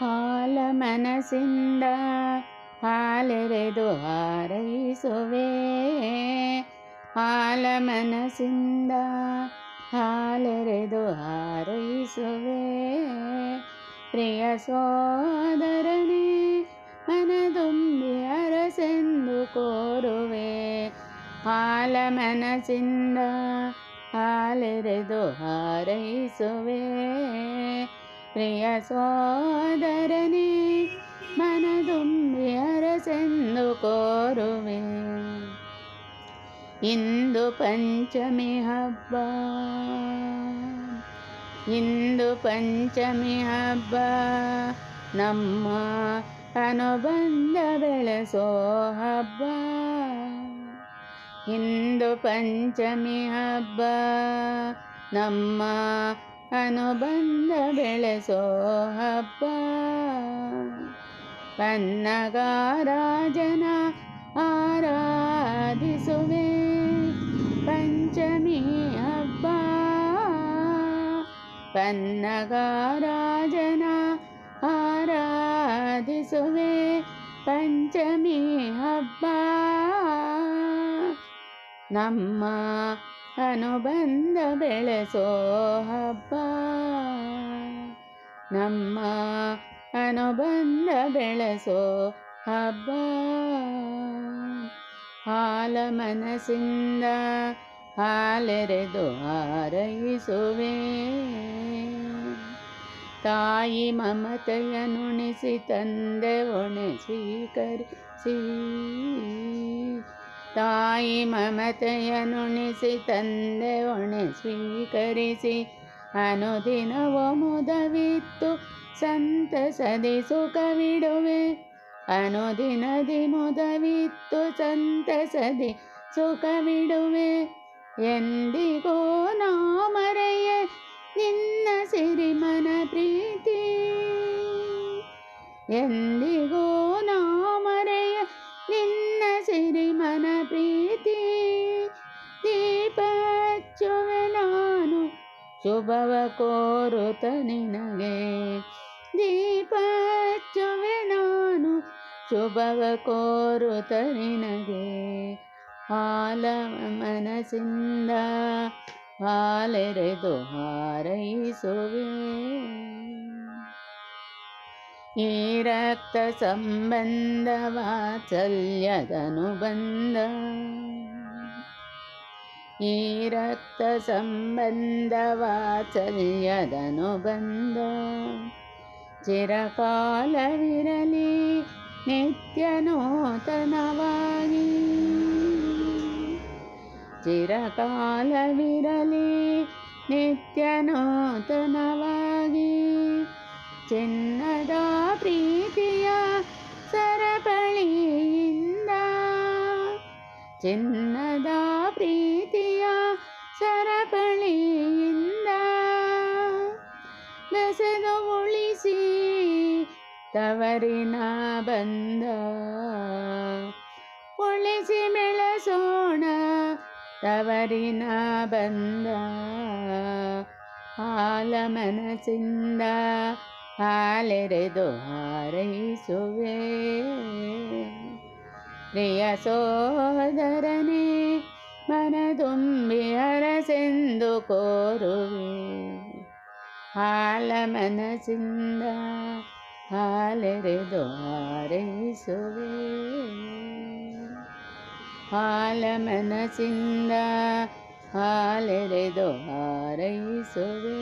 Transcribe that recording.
ಹಾಲ ಮನಸ್ಸಿಂದ ಹಾಲೆರೆದು ಹಾರೈಸುವೆ ಹಾಲ ಮನಸ್ಸಿಂದ ಹಾಲೆರೆದು ಹಾರೈಸುವೆ ಪ್ರಿಯ ಸೋದರನೇ ಮನದುಂಬಿ ಅರಸೆಂದು ಕೋರುವೆ ಹಾಲ ಮನಸ್ಸಿಂದ ಹಾಲೆರೆದು ಹಾರೈಸುವೆ ಪ್ರಿಯ ಸೋದರನೇ, ಮನದುಂಬಿ ಅರಸೆಂದು ಕೋರುವೆ. ಇಂದು ಪಂಚಮಿ ಹಬ್ಬ. ಇಂದು ಪಂಚಮಿ ಹಬ್ಬ. ನಮ್ಮ ಅನುಬಂಧ ಬೆಳೆಸೋ ಹಬ್ಬ. ಇಂದು ಪಂಚಮಿ ಹಬ್ಬ. ನಮ್ಮ ಅನುಬಂಧ ಬೆಳೆಸೋ ಹಬ್ಬ ಪನ್ನಗಾರಾಜನ ಆರಾಧಿಸುವೆ. ಪಂಚಮಿ ಹಬ್ಬ. ಪನ್ನಗಾರಾಜನ ಆರಾಧಿಸುವೆ. ಪಂಚಮಿ ಹಬ್ಬ. ನಮ್ಮ ಅನುಬಂಧ ಬೆಳೆಸೋ ಹಬ್ಬ ನಮ್ಮ ಅನುಬಂಧ ಬೆಳೆಸೋ ಹಬ್ಬ ಹಾಲ ಮನಸ್ಸಿಂದ ಹಾಲೆರೆದು ಹಾರೈಸುವೆ. ತಾಯಿ ಮಮತೆಯ ನುಣಿಸಿ ತಂದೆ ಒಣೆ ಸ್ವೀಕರಿಸಿ. ತಾಯಿ ಮಮತೆಯ ನುಣಿಸಿ ತಂದೆ ಒಣೆ ಸ್ವೀಕರಿಸಿ. ಅನುದಿನವ ಮುದವಿತ್ತು, ಸಂತಸದಿ ಸುಖವಿಡುವೆ. ಅನುದಿನದಿ ಮುದವಿತ್ತು, ಸಂತಸದಿ ಸುಖವಿಡುವೆ. ಎಂದಿಗೋ ನಾ ಮರೆಯ ನಿನ್ನ ಸಿರಿಮನ ಪ್ರೀತಿ. ಎಂದಿಗೋ ಶುಭವ ಕೋರುತ ನಿನಗೆ. ದೀಪ ಹಚ್ಚುವೆ ನಾನು, ಶುಭವ ಕೋರುತ ನಿನಗೆ. ಹಾಲ ಮನಸ್ಸಿಂದ ಹಾಲೆರೆದು ಹಾರೈಸುವೆ. ಈ ರಕ್ತ ಸಂಬಂಧ ವಾತ್ಸಲ್ಯದನು ಬಂದ ಈ ರಕ್ತ ಸಂಬಂಧ ವಾತ್ಸಲ್ಯದನು ಬಂದ ಚಿರಕಾಲವಿರಲಿ ನಿತ್ಯ ನೂತನವಾಗಿ ಚಿರಕಾಲವಿರಲಿ ನಿತ್ಯ ನೂತನವಾಗಿ ಚಿನ್ನದ ಚಿನ್ನದ ಪ್ರೀತಿಯ ಸರಪಳಿಯಿಂದ ಬೆಸೆದು ಉಳಿಸಿ ತವರಿನ ಬಂದ ಉಳಿಸಿ ಬೆಳೆಸೋಣ ತವರಿನ ಬಂದ ಹಾಲ ಮನಸ್ಸಿಂದ ಹಾಲೆರೆದು ಹಾರೈಸುವೆ ಪ್ರಿಯ ಸೋದರನೇ ಮನದುಂಬಿ ಅರಸೆಂದು ಕೋರುವೆ ಹಾಲ ಮನಸ್ಸಿಂದ ಹಾಲೆರೆದು ಹಾರೈಸುವೆ ಹಾಲ ಮನಸ್ಸಿಂದ ಹಾಲೆರೆದು ಹಾರೈಸುವೆ